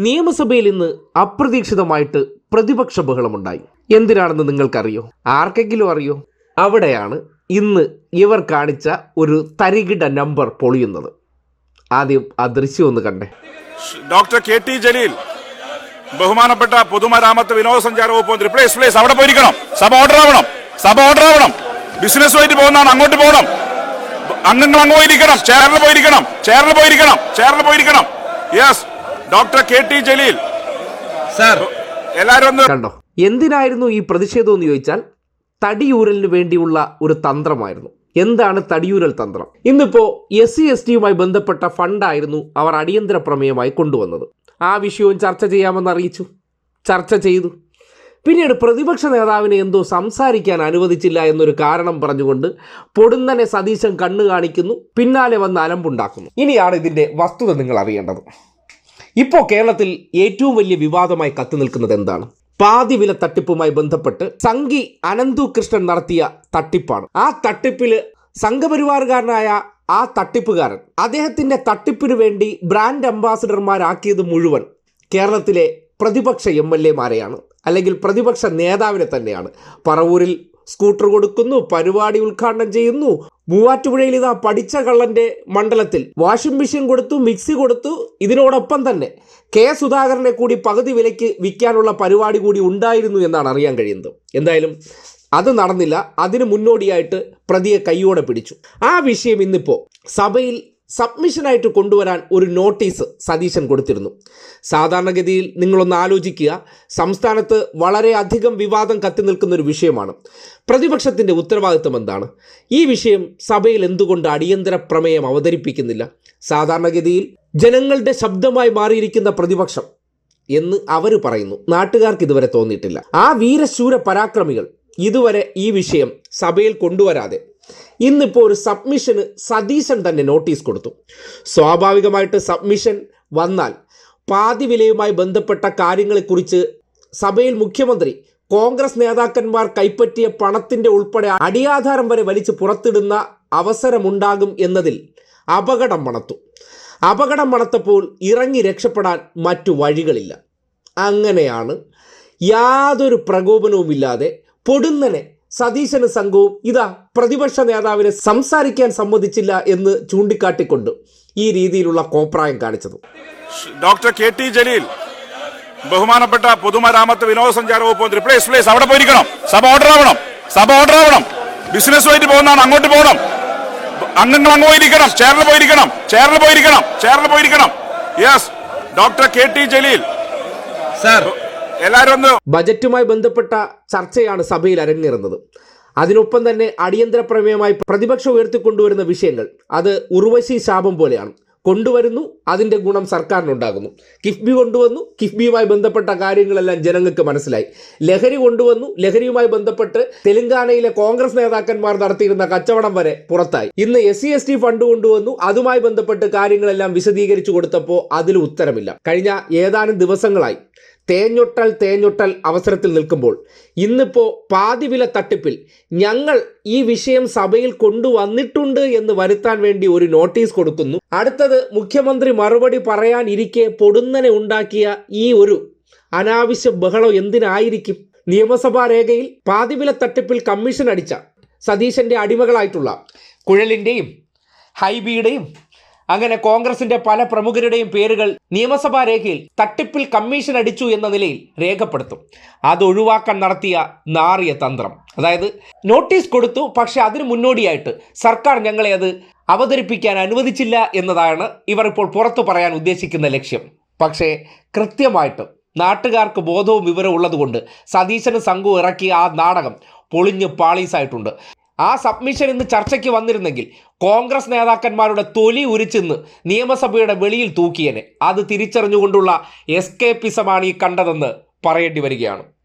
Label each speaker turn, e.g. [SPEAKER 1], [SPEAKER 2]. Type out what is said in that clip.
[SPEAKER 1] നിയമസഭയിൽ ഇന്ന് അപ്രതീക്ഷിതമായിട്ട് പ്രതിപക്ഷ ബഹളമുണ്ടായി. എന്തിനാണെന്ന് നിങ്ങൾക്കറിയോ? ആർക്കെങ്കിലും അറിയോ? അവിടെയാണ് ഇന്ന് ഇവർ കാണിച്ച ഒരു തരികിട നമ്പർ പൊളിയുന്നത്. ആദ്യം ആ ദൃശ്യം ഒന്ന് കണ്ടേ.
[SPEAKER 2] ഡോക്ടർ കെ ടി ജലീൽ ബഹുമാനപ്പെട്ട പൊതുമരാമത്ത് വിനോദസഞ്ചാര വകുപ്പ് മന്ത്രി പ്ലേസ് അവിടെ പോയിരിക്കണം. സഭ ഓർഡർ ആവണം. സഭ ഓർഡർ ആവണം. ബിസിനസ് ബിസിനസ്സുമായിട്ട് പോകുന്നതാണ്. അങ്ങോട്ട് പോകണം. അംഗങ്ങൾ അങ്ങ് പോയിരിക്കണം. ചെയറിൽ പോയിരിക്കണം. ചേരൽ പോയിരിക്കണം. ചേരൽ പോയിരിക്കണം. Yes doctor K T Jaleel.
[SPEAKER 3] Sir.
[SPEAKER 2] എല്ലാരും ഒന്ന്
[SPEAKER 1] കണ്ടോ? എന്തിനായിരുന്നു ഈ പ്രതിഷേധം എന്ന് ചോദിച്ചാൽ തടിയൂരലിന് വേണ്ടിയുള്ള ഒരു തന്ത്രമായിരുന്നു. എന്താണ് തടിയൂരൽ തന്ത്രം? ഇന്നിപ്പോ എസ് സി എസ് ടിയുമായി ബന്ധപ്പെട്ട ഫണ്ടായിരുന്നു അവർ അടിയന്തര പ്രമേയമായി കൊണ്ടുവന്നത്. ആ വിഷയവും ചർച്ച ചെയ്യാമെന്ന് അറിയിച്ചു. ചർച്ച ചെയ്തു. പിന്നീട് പ്രതിപക്ഷ നേതാവിനെ എന്തോ സംസാരിക്കാൻ അനുവദിച്ചില്ല എന്നൊരു കാരണം പറഞ്ഞുകൊണ്ട് പൊടുന്നനെ സതീശൻ കണ്ണു കാണിക്കുന്നു പിന്നാലെ വന്ന് അലമ്പുണ്ടാക്കുന്നു. ഇനിയാണ് ഇതിന്റെ വസ്തുത നിങ്ങൾ അറിയേണ്ടത്. ഇപ്പോൾ കേരളത്തിൽ ഏറ്റവും വലിയ വിവാദമായി കത്തി നിൽക്കുന്നത് എന്താണ്? പാതി വില തട്ടിപ്പുമായി ബന്ധപ്പെട്ട് സംഗി അനന്തു കൃഷ്ണൻ നടത്തിയ തട്ടിപ്പാണ്. ആ തട്ടിപ്പിൽ സംഘപരിവാറുകാരനായ ആ തട്ടിപ്പുകാരൻ അദ്ദേഹത്തിന്റെ തട്ടിപ്പിന് വേണ്ടി ബ്രാൻഡ് അംബാസിഡർമാരാക്കിയത് മുഴുവൻ കേരളത്തിലെ പ്രതിപക്ഷ എം എൽ എമാരെയാണ് അല്ലെങ്കിൽ പ്രതിപക്ഷ നേതാവിനെ തന്നെയാണ്. പറവൂരിൽ സ്കൂട്ടർ കൊടുക്കുന്നു പരിപാടി ഉദ്ഘാടനം ചെയ്യുന്നു. മൂവാറ്റുപുഴയിൽ ഇതാ പഠിച്ച കള്ളന്റെ മണ്ഡലത്തിൽ വാഷിംഗ് മെഷീൻ കൊടുത്തു മിക്സി കൊടുത്തു ഇതിനോടൊപ്പം തന്നെ കെ സുധാകരനെ കൂടി പകുതി വിലയ്ക്ക് വിൽക്കാനുള്ള പരിപാടി കൂടി ഉണ്ടായിരുന്നു എന്നാണ് അറിയാൻ കഴിയുന്നത്. എന്തായാലും അത് നടന്നില്ല. അതിന് മുന്നോടിയായിട്ട് പ്രതിയെ കൈയോടെ പിടിച്ചു. ആ വിഷയം ഇന്നിപ്പോൾ സഭയിൽ സബ്മിഷനായിട്ട് കൊണ്ടുവരാൻ ഒരു നോട്ടീസ് സതീശൻ കൊടുത്തിരുന്നു. സാധാരണഗതിയിൽ നിങ്ങളൊന്ന് ആലോചിക്കുക സംസ്ഥാനത്ത് വളരെയധികം വിവാദം കത്തി നിൽക്കുന്ന ഒരു വിഷയമാണ്. പ്രതിപക്ഷത്തിന്റെ ഉത്തരവാദിത്വം എന്താണ്? ഈ വിഷയം സഭയിൽ എന്തുകൊണ്ട് അടിയന്തര പ്രമേയം അവതരിപ്പിക്കുന്നില്ല? സാധാരണഗതിയിൽ ജനങ്ങളുടെ ശബ്ദമായി മാറിയിരിക്കുന്ന പ്രതിപക്ഷം എന്ന് അവർ പറയുന്നു. നാട്ടുകാർക്ക് ഇതുവരെ തോന്നിയിട്ടില്ല. ആ വീരശൂര പരാക്രമികൾ ഇതുവരെ ഈ വിഷയം സഭയിൽ കൊണ്ടുവരാതെ ഇന്നിപ്പോൾ ഒരു സബ്മിഷന് സതീശൻ തന്നെ നോട്ടീസ് കൊടുത്തു. സ്വാഭാവികമായിട്ട് സബ്മിഷൻ വന്നാൽ പാതി വിലയുമായി ബന്ധപ്പെട്ട കാര്യങ്ങളെക്കുറിച്ച് സഭയിൽ മുഖ്യമന്ത്രി കോൺഗ്രസ് നേതാക്കന്മാർ കൈപ്പറ്റിയ പണത്തിന്റെ ഉൾപ്പെടെ അടിയാധാരം വരെ വലിച്ചു പുറത്തിടുന്ന അവസരമുണ്ടാകും എന്നതിൽ അപകടം മണത്തു. അപകടം മണത്തപ്പോൾ ഇറങ്ങി രക്ഷപ്പെടാൻ മറ്റു വഴികളില്ല. അങ്ങനെയാണ് യാതൊരു പ്രകോപനവുമില്ലാതെ പൊടുന്നനെ സതീശന് സംഘവും ഇതാ പ്രതിപക്ഷ നേതാവിനെ സംസാരിക്കാൻ സമ്മതിച്ചില്ല എന്ന് ചൂണ്ടിക്കാട്ടിക്കൊണ്ട് ഈ രീതിയിലുള്ള കോപ്രായം കാണിച്ചത്.
[SPEAKER 2] ഡോക്ടർ കെ ടി ജലീൽ ബഹുമാനപ്പെട്ട പൊതുമരാമത്ത് വിനോദസഞ്ചാര വകുപ്പ് മന്ത്രി പ്ലേസ് പ്ലേസ് അവിടെ പോയിരിക്കണം. സഭ ഓർഡർ ആവണം. സഭ ഓർഡർ ആവണം. ബിസിനസ്സുമായിട്ട് പോകുന്നതാണ്. അങ്ങോട്ട് പോകണം. അംഗങ്ങൾ അങ്ങ് പോയിരിക്കണം. ചേർന്ന് പോയിരിക്കണം. ചേർന്ന് പോയിരിക്കണം. ചേർന്ന് പോയിരിക്കണം. Yes doctor K T Jaleel.
[SPEAKER 3] Sir
[SPEAKER 1] ബജറ്റുമായി ബന്ധപ്പെട്ട ചർച്ചയാണ് സഭയിൽ അരങ്ങേറുന്നത്. അതിനൊപ്പം തന്നെ അടിയന്തര പ്രമേയമായി പ്രതിപക്ഷം ഉയർത്തിക്കൊണ്ടുവരുന്ന വിഷയങ്ങൾ അത് ഉർവശി ശാപം പോലെയാണ്. കൊണ്ടുവരുന്നു അതിന്റെ ഗുണം സർക്കാരിനുണ്ടാകുന്നു. കിഫ്ബി കൊണ്ടുവന്നു കിഫ്ബിയുമായി ബന്ധപ്പെട്ട കാര്യങ്ങളെല്ലാം ജനങ്ങൾക്ക് മനസ്സിലായി. ലഹരി കൊണ്ടുവന്നു ലഹരിയുമായി ബന്ധപ്പെട്ട് തെലങ്കാനയിലെ കോൺഗ്രസ് നേതാക്കന്മാർ നടത്തിയിരുന്ന കച്ചവടം വരെ പുറത്തായി. ഇന്ന് S C S T fund കൊണ്ടുവന്നു അതുമായി ബന്ധപ്പെട്ട് കാര്യങ്ങളെല്ലാം വിശദീകരിച്ചു കൊടുത്തപ്പോൾ അതിൽ ഉത്തരമില്ല. കഴിഞ്ഞ ഏതാനും ദിവസങ്ങളായി തേഞ്ഞൊട്ടൽ തേഞ്ഞൊട്ടൽ അവസരത്തിൽ നിൽക്കുമ്പോൾ ഇന്നിപ്പോൾ പാതിവില തട്ടിപ്പിൽ ഞങ്ങൾ ഈ വിഷയം സഭയിൽ കൊണ്ടുവന്നിട്ടുണ്ട് എന്ന് വരുത്താൻ വേണ്ടി ഒരു നോട്ടീസ് കൊടുക്കുന്നു. അടുത്തത് മുഖ്യമന്ത്രി മറുപടി പറയാനിരിക്കെ പൊടുന്നനെ ഉണ്ടാക്കിയ ഈ ഒരു അനാവശ്യ ബഹളം എന്തിനായിരിക്കും? നിയമസഭാ രേഖയിൽ പാതിവില തട്ടിപ്പിൽ കമ്മീഷൻ അടിച്ച സതീശന്റെ അടിമകളായിട്ടുള്ള കുഴലിന്റെയും ഹൈബിയുടെയും അങ്ങനെ കോൺഗ്രസിന്റെ പല പ്രമുഖരുടെയും പേരുകൾ നിയമസഭാ രേഖയിൽ തട്ടിപ്പിൽ കമ്മീഷൻ അടിച്ചു എന്ന നിലയിൽ രേഖപ്പെടുത്തും. അത് ഒഴിവാക്കാൻ നടത്തിയ നാറിയ തന്ത്രം. അതായത് നോട്ടീസ് കൊടുത്തു പക്ഷെ അതിന് മുന്നോടിയായിട്ട് സർക്കാർ ഞങ്ങളെ അത് അവതരിപ്പിക്കാൻ അനുവദിച്ചില്ല എന്നതാണ് ഇവർ ഇപ്പോൾ പുറത്തു പറയാൻ ഉദ്ദേശിക്കുന്ന ലക്ഷ്യം. പക്ഷേ കൃത്യമായിട്ട് നാട്ടുകാർക്ക് ബോധവും വിവരവും ഉള്ളതുകൊണ്ട് സതീശനും സംഘവും ഇറക്കിയ ആ നാടകം പൊളിഞ്ഞ് പാളീസായിട്ടുണ്ട്. ആ സബ്മിഷൻ ഇന്ന് ചർച്ചയ്ക്ക് വന്നിരുന്നെങ്കിൽ കോൺഗ്രസ് നേതാക്കന്മാരുടെ തൊലി ഉരിച്ചെന്ന് നിയമസഭയുടെ വെളിയിൽ തൂക്കിയനെ. അത് തിരിച്ചറിഞ്ഞുകൊണ്ടുള്ള എസ്കേപ്പിസമാണ് ഈ കണ്ടതെന്ന് പറയേണ്ടി വരികയാണ്.